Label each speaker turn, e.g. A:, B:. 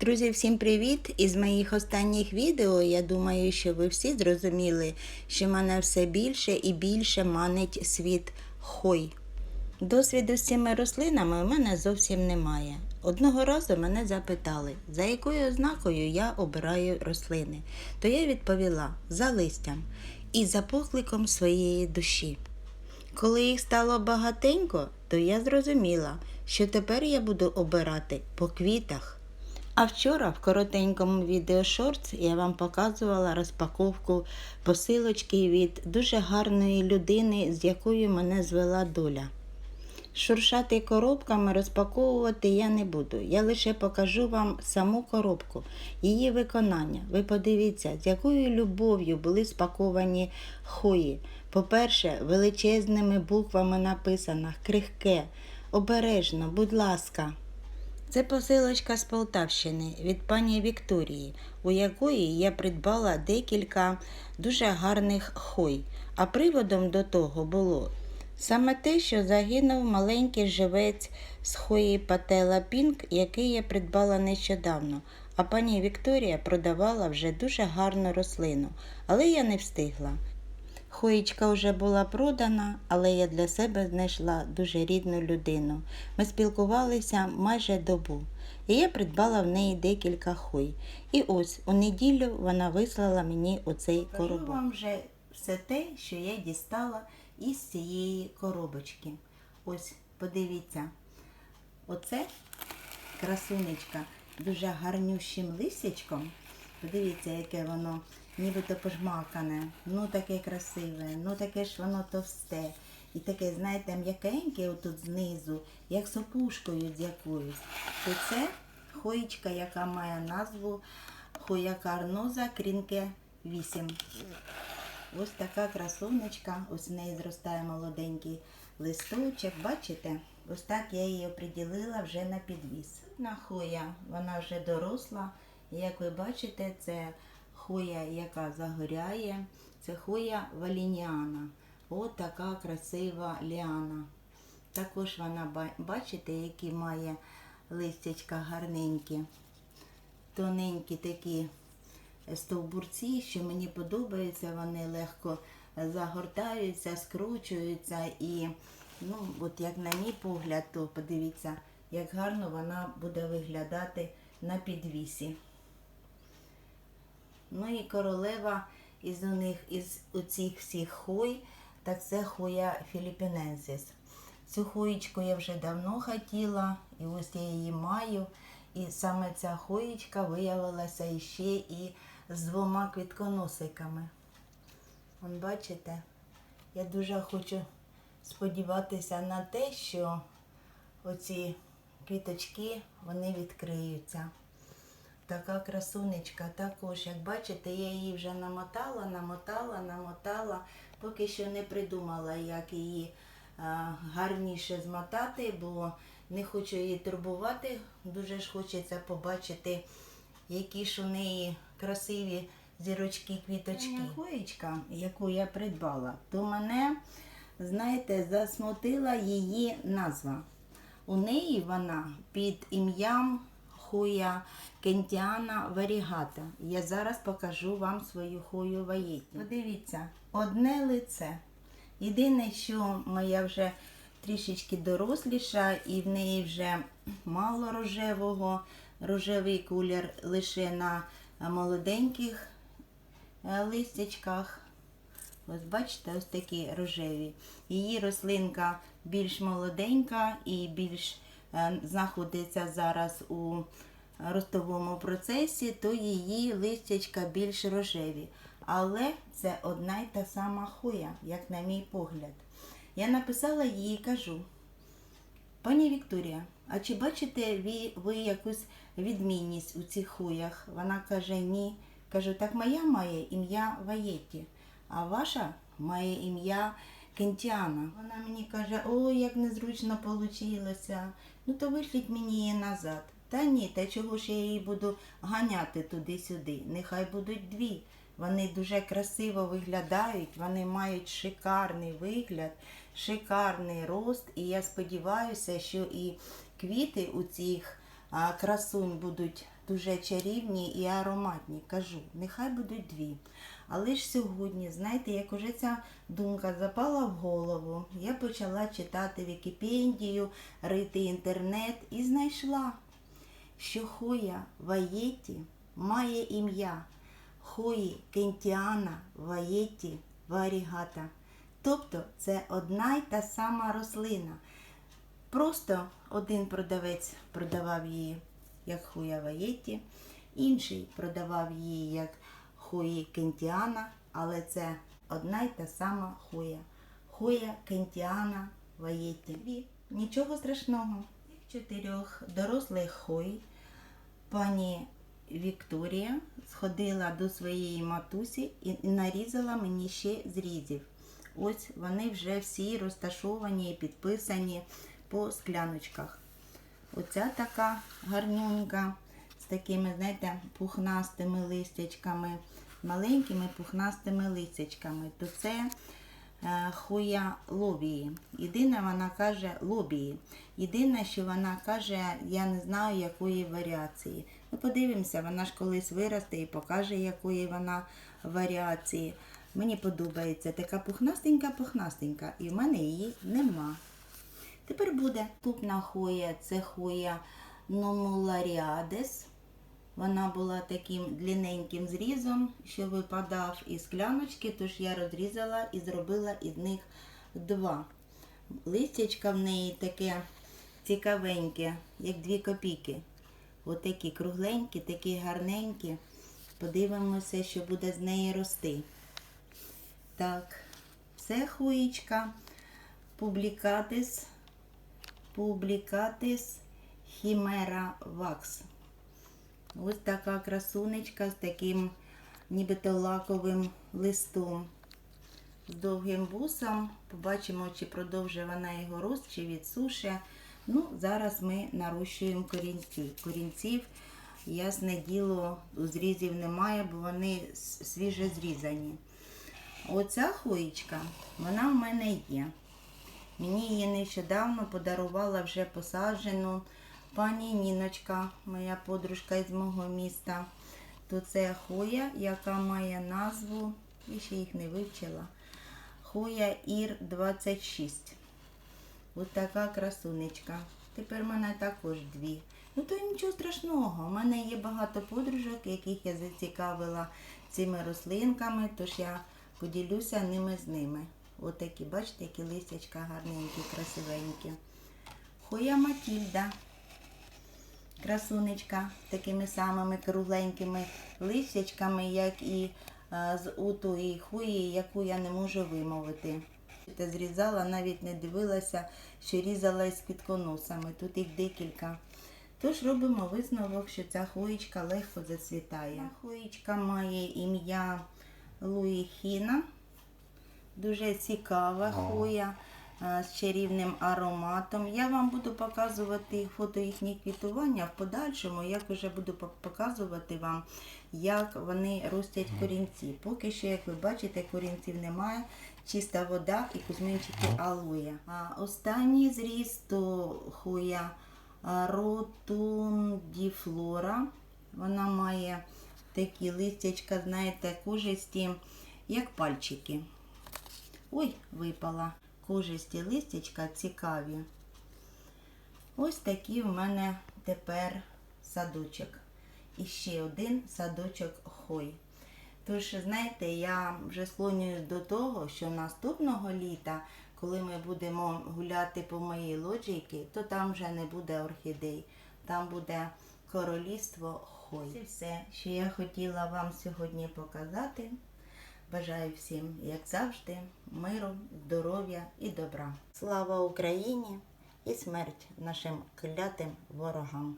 A: Друзі, всім привіт! Із моїх останніх відео я думаю, що ви всі зрозуміли, що мене все більше і більше манить світ хой. Досвіду з цими рослинами у мене зовсім немає. Одного разу мене запитали, за якою ознакою я обираю рослини. То я відповіла за листям і за покликом своєї душі. Коли їх стало багатенько, то я зрозуміла, що тепер я буду обирати по квітах. А вчора в коротенькому відео шортс я вам показувала розпаковку посилочки від дуже гарної людини, з якою мене звела доля. Шуршати коробками розпаковувати я не буду. Я лише покажу вам саму коробку, її виконання. Ви подивіться, з якою любов'ю були спаковані хої. По-перше, величезними буквами написано крихке, обережно, будь ласка. Це посилочка з Полтавщини від пані Вікторії, у якої я придбала декілька дуже гарних хой. А приводом до того було саме те, що загинув маленький живець з хої Патела Пінк, який я придбала нещодавно. А пані Вікторія продавала вже дуже гарну рослину, але я не встигла. Хоїчка вже була продана, але я для себе знайшла дуже рідну людину. Ми спілкувалися майже добу, і я придбала в неї декілька хой. І ось у неділю вона вислала мені оцей коробок. Покажу вам вже все те, що я дістала із цієї коробочки. Ось, подивіться, оце красунечка дуже гарнющим лисячком. Подивіться, яке воно нібито пожмакане, ну таке красиве, ну таке ж воно товсте. І таке, знаєте, м'якеньке отут знизу, як сопушкою з якоюсь. То це хоїчка, яка має назву Хоя Карноза Крінке 8. Ось така красунечка, ось в неї зростає молоденький листочок. Бачите? Ось так я її оприділила вже на підвіз. На хоя, вона вже доросла. Як ви бачите, це хоя, яка загоряє, це хоя валініана. От така красива ліана. Також вона, бачите, які має листячка гарненькі, тоненькі такі стовбурці, що мені подобаються, вони легко загортаються, скручуються і, ну, от як на мій погляд, то подивіться, як гарно вона буде виглядати на підвісі. Ну і королева із у них із оцих всіх хой, так це хоя філіпіненсіс. Цю хоїчку я вже давно хотіла, і ось я її маю. І саме ця хоїчка виявилася іще і з двома квітконосиками. Вон бачите, я дуже хочу сподіватися на те, що оці квіточки вони відкриються. Така красунечка також, як бачите, я її вже намотала, намотала, намотала, поки що не придумала, як її гарніше змотати, бо не хочу її турбувати. Дуже ж хочеться побачити, які ж у неї красиві зірочки, квіточки. Хоєчка, яку я придбала, то мене, знаєте, засмутила її назва. У неї вона під ім'ям Хуя Кентіана Варігата. Я зараз покажу вам свою хою ваєтню. Подивіться, одне лице. Єдине, що моя вже трішечки доросліша, і в неї вже мало рожевого, рожевий колір лише на молоденьких листячках. Ось бачите, ось такі рожеві. Її рослинка більш молоденька і більш знаходиться зараз у ростовому процесі, то її листячка більш рожеві. Але це одна й та сама хуя, як на мій погляд. Я написала їй і кажу, пані Вікторія, а чи бачите ви, ви якусь відмінність у цих хуях? Вона каже, ні. Кажу, так моя має ім'я Ваєті, а ваша має ім'я Кентіана. Вона мені каже, ой, як незручно вийшло. Ну то вишліть мені її назад. Та ні, та чого ж я її буду ганяти туди-сюди? Нехай будуть дві. Вони дуже красиво виглядають, вони мають шикарний вигляд, шикарний рост. І я сподіваюся, що і квіти у цих красунь будуть дуже чарівні і ароматні. Кажу, нехай будуть дві. Але ж сьогодні, знаєте, як уже ця думка запала в голову, я почала читати Вікіпедію, рити інтернет і знайшла, що Хоя Ваєті має ім'я Хої Кентіана Ваєті Варігата. Тобто це одна й та сама рослина. Просто один продавець продавав її як хуя ваєті, інший продавав її як хуї кентіана, але це одна й та сама хуя. Хуя кентіана ваєті. Нічого страшного. Чотирьох дорослих хуй пані Вікторія сходила до своєї матусі і нарізала мені ще зрізів. Ось вони вже всі розташовані і підписані по скляночках. Оця така гарнюнька з такими, знаєте, пухнастими листячками, маленькими пухнастими листячками. То це е, хуя лобії. Єдине, вона каже лобії. Єдине, що вона каже, я не знаю, якої варіації. Ми подивимося, вона ж колись виросте і покаже, якої вона варіації. Мені подобається така пухнастенька-пухнастенька, і в мене її нема. Тепер буде наступна хоя, це хоя номуларіадес. Вона була таким длинненьким зрізом, що випадав із кляночки, тож я розрізала і зробила із них два. Листячка в неї таке цікавеньке, як дві копійки. Отакі кругленькі, такі гарненькі. Подивимося, що буде з неї рости. Так, це хуїчка публікатис, публікатис хімера вакс. Ось така красунечка з таким нібито лаковим листом. З довгим вусом. Побачимо, чи продовжує вона його рост, чи відсуше. Ну, зараз ми нарощуємо корінці. Корінців, ясне діло, у зрізів немає, бо вони свіже зрізані. Оця хоїчка, вона в мене є. Мені її нещодавно подарувала вже посаджену пані Ніночка, моя подружка із мого міста. То це хоя, яка має назву, я ще їх не вивчила. Хоя Ір 26. Ось така красунечка. Тепер в мене також дві. Ну то нічого страшного. У мене є багато подружок, яких я зацікавила цими рослинками, тож я поділюся ними з ними. Отакі, бачите, які листячка гарненькі, красивенькі. Хоя Матільда. Красунечка з такими самими кругленькими листячками, як і е, з утої хуї, яку я не можу вимовити. Та зрізала, навіть не дивилася, що різала із підконусами. Тут їх декілька. Тож робимо висновок, що ця хуїчка легко зацвітає. Хуїчка має ім'я Луїхіна. Дуже цікава хуя е, з чарівним ароматом. Я вам буду показувати фото їхніх квітування в подальшому. Як вже буду показувати вам, як вони ростять корінці. Поки що, як ви бачите, корінців немає, чиста вода і кузьминчики алоє. А останній зріз то хуя ротундіфлора. Вона має такі листячка, знаєте, кожисті, як пальчики. Ой, випала. Кожисті листячка цікаві. Ось такий у мене тепер садочок. І ще один садочок хой. Тож, знаєте, я вже склонююсь до того, що наступного літа, коли ми будемо гуляти по моїй лоджійці, то там вже не буде орхідей, там буде королівство хой. Це все, що я хотіла вам сьогодні показати. Бажаю всім, як завжди, миру, здоров'я і добра. Слава Україні і смерть нашим клятим ворогам!